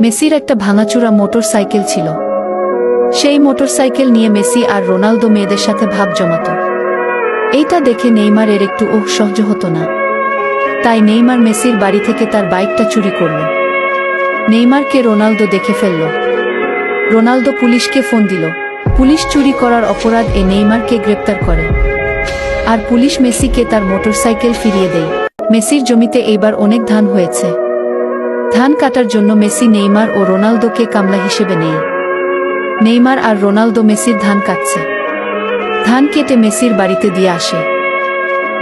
মেসির একটা ভাঙাচুরা motor cycle ছিল। সেই মোটর সাইকেল নিয়ে মেসি আর রোনালদো মেয়েদের সাথে ভাব জমাত। এইটা দেখে নেইমারের একটু ওহ, সহ্য হতো না। তাই নেইমার মেসির বাড়ি থেকে তার বাইকটা চুরি করল। নেইমারকে রোনালদো দেখে ফেলল। রোনালদো পুলিশকে ফোন দিল। পুলিশ চুরি করার অপরাধ এ নেইমারকে গ্রেপ্তার করে। আর পুলিশ মেসিকে তার মোটরসাইকেল ফিরিয়ে দেয়। মেসির জমিতে এইবার অনেক ধান হয়েছে। ধান কাটার জন্য মেসি, নেইমার ও রোনালদোকে কামলা হিসেবে নেই। নেইমার আর রোনালদো মেসির ধান কাটছে। ধান কেটে মেসির বাড়িতে দিয়ে আসে।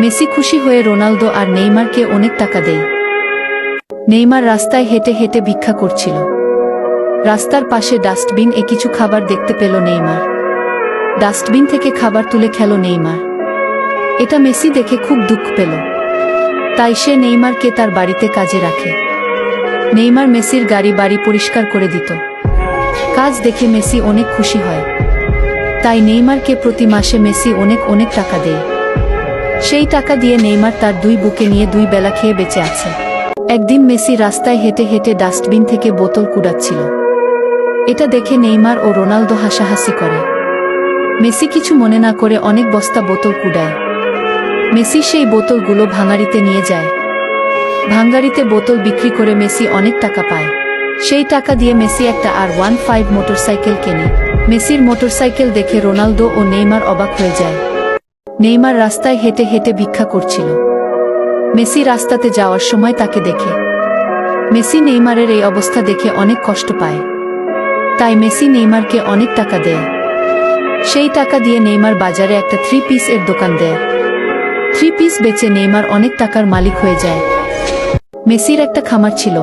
মেসি খুশি হয়ে রোনালদো আর নেইমারকে অনেক টাকা দেয়। নেইমার রাস্তায় হেঁটে হেঁটে ভিক্ষা করছিল। রাস্তার পাশে ডাস্টবিন এ কিছু খাবার দেখতে পেল নেইমার। ডাস্টবিন থেকে খাবার তুলে খেল নেইমার। এটা মেসি দেখে খুব দুঃখ পেল। তাই সে নেইমারকে তার বাড়িতে কাজে রাখে। নেইমার মেসির গাড়ি বাড়ি পরিষ্কার করে দিত। কাজ দেখে মেসি অনেক খুশি হয়। তাই নেইমারকে প্রতি মাসে মেসি অনেক অনেক টাকা দেয়। সেই টাকা দিয়ে নেইমার তার দুই বুকে নিয়ে দুই বেলা খেয়ে বেঁচে আছে। একদিন মেসি রাস্তায় হেঁটে হেঁটে ডাস্টবিন থেকে বোতল কুড়াচ্ছিল। এটা দেখে নেইমার ও রোনালদো হাসাহাসি করে। মেসি কিছু মনে না করে অনেক বস্তা বোতল কুড়ায়। মেসি সেই বোতলগুলো ভাঙাড়িতে নিয়ে যায়। ভাঙ্গারিতে বোতল বিক্রি করে মেসি অনেক টাকা পায়। সেই টাকা দিয়ে মেসি একটা আর ওয়ান ফাইভ মোটরসাইকেল কেনে। মেসির মোটরসাইকেল দেখে রোনালদো ও নেইমার অবাক হয়ে যায়। নেইমার রাস্তায় হেঁটে হেঁটে ভিক্ষা করছিল। মেসি রাস্তাতে যাওয়ার সময় তাকে দেখে। মেসি নেইমারের এই অবস্থা দেখে অনেক কষ্ট পায়। তাই মেসি নেইমারকে অনেক টাকা দেয়। সেই টাকা দিয়ে নেইমার বাজারে একটা থ্রি পিস এর দোকান দেয়। থ্রি পিস বেচে নেইমার অনেক টাকার মালিক হয়ে যায়। মেসির একটা খামার ছিল।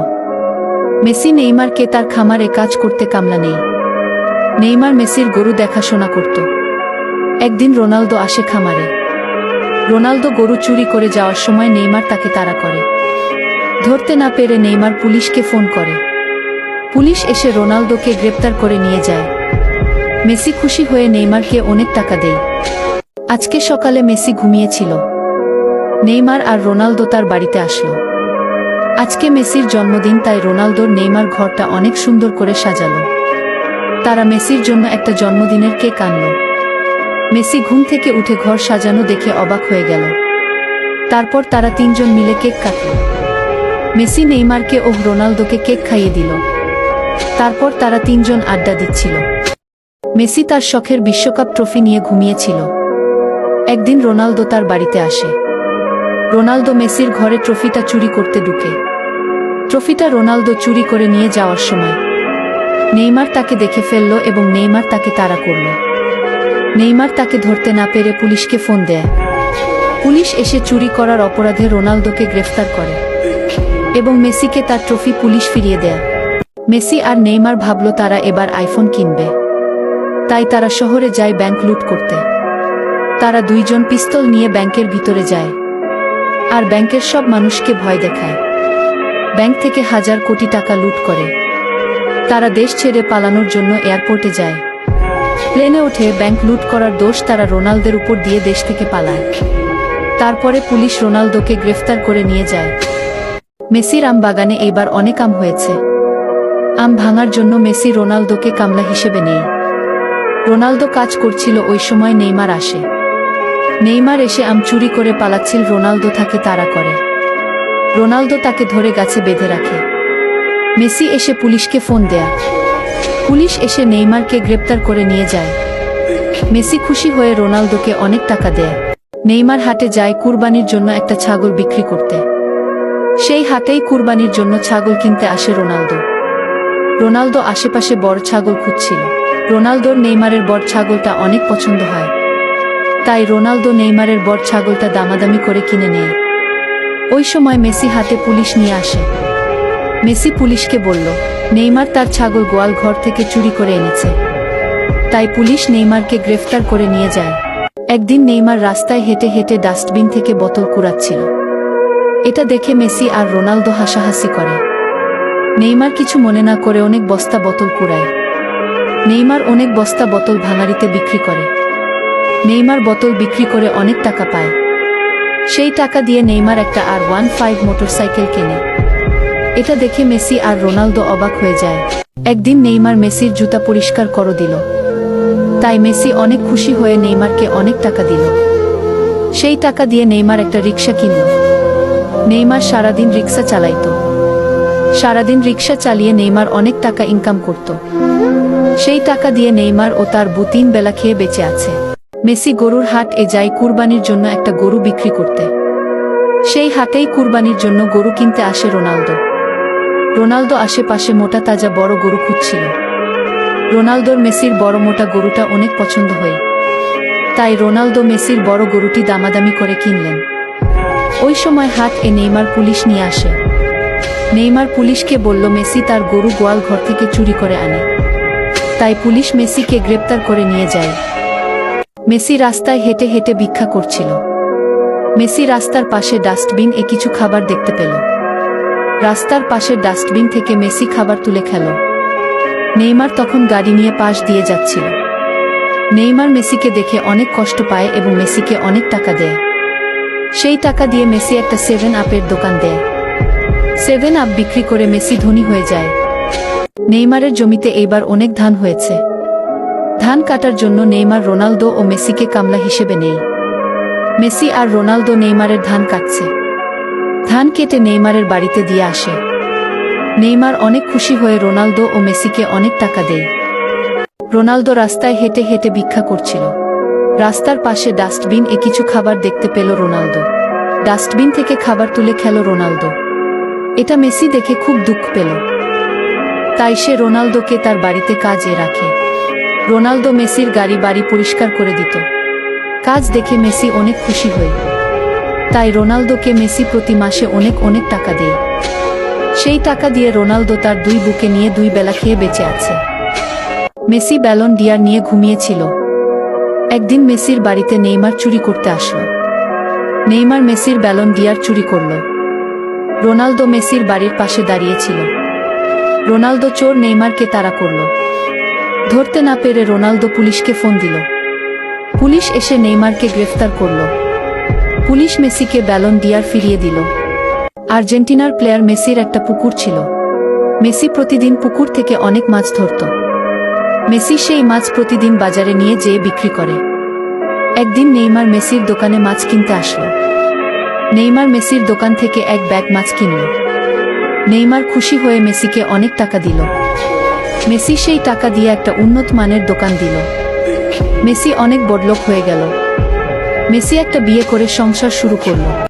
মেসি নেইমারকে তার খামারে কাজ করতে কামলা নেই। নেইমার মেসির গরু দেখাশোনা করত। একদিন রোনালদো আসে খামারে। রোনালদো গরু চুরি করে যাওয়ার সময় নেইমার তাকে তাড়া করে। ধরতে না পেরে নেইমার পুলিশকে ফোন করে। পুলিশ এসে রোনালদোকে গ্রেপ্তার করে নিয়ে যায়। মেসি খুশি হয়ে নেইমারকে অনেক টাকা দেয়। আজকে সকালে মেসি ঘুমিয়েছিল। নেইমার আর রোনালদো তার বাড়িতে আসলো। আজকে মেসির জন্মদিন, তাই রোনালদোর নেইমার ঘরটা অনেক সুন্দর করে সাজালো। তারা মেসির জন্য একটা জন্মদিনের কেক আনলো। মেসি ঘুম থেকে উঠে ঘর সাজানো দেখে অবাক হয়ে গেল। তারপর তারা তিনজন মিলে কেক কাটল। মেসি নেইমারকে ও রোনালদোকে কেক খাইয়ে দিল। তারপর তারা তিনজন আড্ডা দিচ্ছিল। মেসি তার শখের বিশ্বকাপ ট্রফি নিয়ে ঘুমিয়েছিল। একদিন রোনালদো তার বাড়িতে আসে। রোনালদো মেসির ঘরে ট্রফিটা চুরি করতে ঢুকে। ট্রফিটা রোনালদো চুরি করে নিয়ে যাওয়ার সময়। নেইমার তাকে দেখে ফেলল এবং নেইমার তাকে তাড়া করল। নেইমার তাকে ধরতে না পেরে পুলিশকে ফোন দেয়। পুলিশ এসে চুরি করার অপরাধে রোনালদোকে গ্রেফতার করে এবং মেসিকে তার ট্রফি পুলিশ ফিরিয়ে দেয়। মেসি আর নেইমার ভাবল তারা এবার আইফোন কিনবে। তাই তারা শহরে যায় ব্যাংক লুট করতে। তারা দুইজন পিস্তল নিয়ে ব্যাংকের ভিতরে যায়। আর ব্যাংকের সব মানুষকে ভয় দেখায়। ব্যাংক থেকে হাজার কোটি টাকা লুট করে। তারা দেশ ছেড়ে পালানোর জন্য এয়ারপোর্টে যায়। প্লেনে ওঠে ব্যাংক লুট করার দোষ তারা রোনালদের উপর দিয়ে দেশ থেকে পালায়। তারপরে পুলিশ রোনালদোকে গ্রেফতার করে নিয়ে যায়। মেসির আম বাগানে এইবার অনেক আম হয়েছে। আম ভাঙার জন্য মেসি রোনালদোকে কামলা হিসেবে নেই রোনালদো কাজ করছিল ওই সময় নেইমার আসে। নেইমার এসে আম চুরি করে পালাচ্ছিল, রোনালদো তাকে তাড়া করে। রোনালদো তাকে ধরে গাছে বেঁধে রাখে। মেসি এসে পুলিশকে ফোন দেয়া। পুলিশ এসে নেইমারকে গ্রেপ্তার করে নিয়ে যায়। মেসি খুশি হয়ে রোনালদোকে অনেক টাকা দেয়। নেইমার হাটে যায় কুরবানির জন্য একটা ছাগল বিক্রি করতে। সেই হাটেই কুরবানির জন্য ছাগল কিনতে আসে রোনালদো। রোনালদো আশেপাশে বড় ছাগল খুঁজছিল। রোনালদোর নেইমারের বড় ছাগলটা অনেক পছন্দ হয়। তাই রোনালদো নেইমারের বড় ছাগলটা দামাদামি করে কিনে নেয়। ওই সময় মেসি হাতে পুলিশ নিয়ে আসে। মেসি পুলিশকে বলল, নেইমার তার ছাগল গোয়াল ঘর থেকে চুরি করে এনেছে। তাই পুলিশ নেইমারকে গ্রেফতার করে নিয়ে যায়। একদিন নেইমার রাস্তায় হেঁটে হেঁটে ডাস্টবিন থেকে বোতল কুড়াচ্ছিল। এটা দেখে মেসি আর রোনালদো হাসাহাসি করে। নেইমার কিছু মনে না করে অনেক বস্তা বোতল কুড়ায়। নেইমার অনেক বস্তা বোতল ভাঙাড়িতে বিক্রি করে। নেইমার বোতল বিক্রি করে অনেক টাকা পায়। সেই টাকা দিয়ে নেইমার একটা আর ওয়ান ফাইভ মোটরসাইকেল কেনে। এটা দেখে মেসি আর রোনালদো অবাক হয়ে যায়। একদিন নেইমার মেসির জুতা পরিষ্কার করো দিল। তাই মেসি অনেক খুশি হয়ে নেইমারকে অনেক টাকা দিল। সেই টাকা দিয়ে নেইমার একটা রিক্সা কিনল। নেইমার সারাদিন রিক্সা চালাইত। সারাদিন রিক্সা চালিয়ে নেইমার অনেক টাকা ইনকাম করত। সেই টাকা দিয়ে নেইমার ও তার বু তিন বেলা খেয়ে বেঁচে আছে। মেসি গরুর হাট এ যায় কুরবানির জন্য একটা গরু বিক্রি করতে। সেই হাটেই কুরবানির জন্য গরু কিনতে আসে রোনালদো। রোনালদো আশেপাশে মোটা তাজা বড় গরু খুঁজছিল। রোনালদোর মেসির বড় মোটা গরুটা অনেক পছন্দ হয়। তাই রোনালদো মেসির বড় গরুটি দামাদামি করে কিনলেন। ওই সময় হাট এ নেইমার পুলিশ নিয়ে আসে। নেইমার পুলিশকে বলল, মেসি তার গরু গোয়াল ঘর থেকে চুরি করে আনে। তাই পুলিশ মেসিকে গ্রেপ্তার করে নিয়ে যায়। মেসি রাস্তায় হেঁটে হেঁটে ভিক্ষা করছিল। মেসি রাস্তার পাশে ডাস্টবিন এ কিছু খাবার দেখতে পেল। রাস্তার পাশের ডাস্টবিন থেকে মেসি খাবার তুলে খেল। নেইমার তখন গাড়ি নিয়ে পাশ দিয়ে যাচ্ছিল। নেইমার মেসিকে দেখে অনেক কষ্ট পায় এবং মেসিকে অনেক টাকা দেয়। সেই টাকা দিয়ে মেসি একটা সেভেন আপের দোকান দেয়। সেভেন আপ বিক্রি করে মেসি ধনী হয়ে যায়। নেইমারের জমিতে এইবার অনেক ধান হয়েছে। ধান কাটার জন্য নেইমার রোনালদো ও মেসিকে কামলা হিসেবে নেই। মেসি আর রোনালদো নেইমারের ধান কাটছে। ধান কেটে নেইমারের বাড়িতে দিয়ে আসে। নেইমার অনেক খুশি হয়ে রোনালদো ও মেসিকে অনেক টাকা দেয়। রোনালদো রাস্তায় হেঁটে হেঁটে ভিক্ষা করছিল। রাস্তার পাশে ডাস্টবিন এ কিছু খাবার দেখতে পেল রোনালদো। ডাস্টবিন থেকে খাবার তুলে খেল রোনালদো। এটা মেসি দেখে খুব দুঃখ পেল। তাই সে রোনালদোকে তার বাড়িতে কাজে রাখে। রোনালদো মেসির গাড়ি বাড়ি পরিষ্কার করে দিত। কাজ দেখে মেসি অনেক খুশি হই তাই রোনালদোকে মেসি প্রতি মাসে অনেক অনেক টাকা দেয়। সেই টাকা দিয়ে রোনালদো তার দুই বুকে নিয়ে দুই বেলা খেয়ে বেঁচে আছে। মেসি ব্যালন ডিয়ার নিয়ে ঘুমিয়েছিল। একদিন মেসির বাড়িতে নেইমার চুরি করতে আসলো। নেইমার মেসির ব্যালন ডিয়ার চুরি করল। রোনালদো মেসির বাড়ির পাশে দাঁড়িয়েছিল। রোনালদো চোর নেইমারকে তাড়া করল। ধরতে না পেরে রোনালদো পুলিশকে ফোন দিল। পুলিশ এসে নেইমারকে গ্রেফতার করল। পুলিশ মেসিকে ব্যালন ডিয়ার ফিরিয়ে দিল। আর্জেন্টিনার প্লেয়ার মেসির একটা পুকুর ছিল। মেসি প্রতিদিন পুকুর থেকে অনেক মাছ ধরত। মেসি সেই মাছ প্রতিদিন বাজারে নিয়ে যেয়ে বিক্রি করে। একদিন নেইমার মেসির দোকানে মাছ কিনতে আসলো। নেইমার মেসির দোকান থেকে এক ব্যাগ মাছ কিনল। নেইমার খুশি হয়ে মেসিকে অনেক টাকা দিল। মেসি সেই টাকা দিয়ে একটা উন্নত মানের দোকান দিল। মেসি অনেক বড়লোক হয়ে গেল। মেসি একটা বিয়ে করে সংসার শুরু করল।